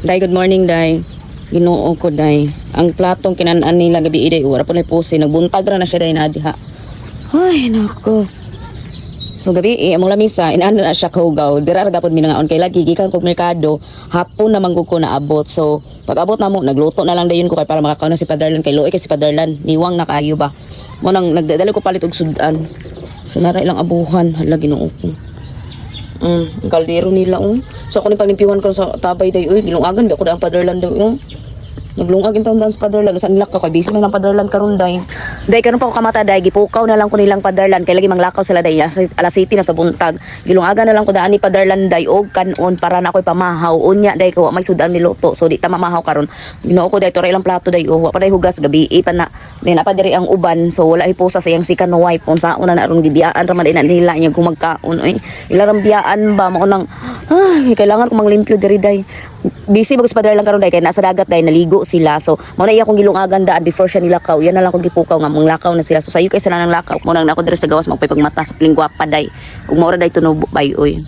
Day, good morning, Day. Ginoo ko, Day. Ang platong kinanaan nila gabi iday, wala po na pusi. Nagbuntag ra na siya, Day, na diha. Ay, nako. So gabi eh, among lamisa, inaan na siya kaugaw. Dira ra gapon minangaon kay lagi gikan kog merkado, hapon naman ko ko naabot. So pag abot na mo, nagluto na lang dayon ko kay para makakaon na si Padarlan kay Loy kay si Padarlan. Niwang na kaayo ba. Mo nang nagdadala ko palit og sudan. So nara ilang abuhan, hala Ginoo ko. Mm, ang nila um. So ako ni paglimpiwan ko sa tabay day uy, gilungagan ba ko da ang Padarlan daw um. Naglungag yung taon sa sa nilak ka kay busy man ang Padarlan karon day. Day karon pa ko kamata day. Gipukaw na lang ko nilang Padarlan. Kay lagi manglakaw sila day. Alas city na sa buntag. Gilungagan na lang ko daan ni Padarlan day. Og kanon para na ako'y pamahaw. Unya day ko may sudan niluto. So di ta mamahaw karon. Ginoo ko day to ilang plato day. Oh, pa day hugas. Gabi pa na may na pa diri ang uban. So wala iposa sa iyang sikan no wife sa una na aron gibiyaan ra man nila niya kung magkaon oy ilarang biyaan ba? Mo nang ay kailangan ko manglimpyo diri day busy bagus padar lang karon day kay nasa dagat day naligo sila. So mo na iya kong gilungagan daan before siya nilakaw. Yan na lang kong gipukaw nga mong lakaw na sila. So sayo kay sila nang lakaw. Mo nang nako diri sa gawas magpay pagmata sa lingwa pa day. Ug mo ra day tunog bay oy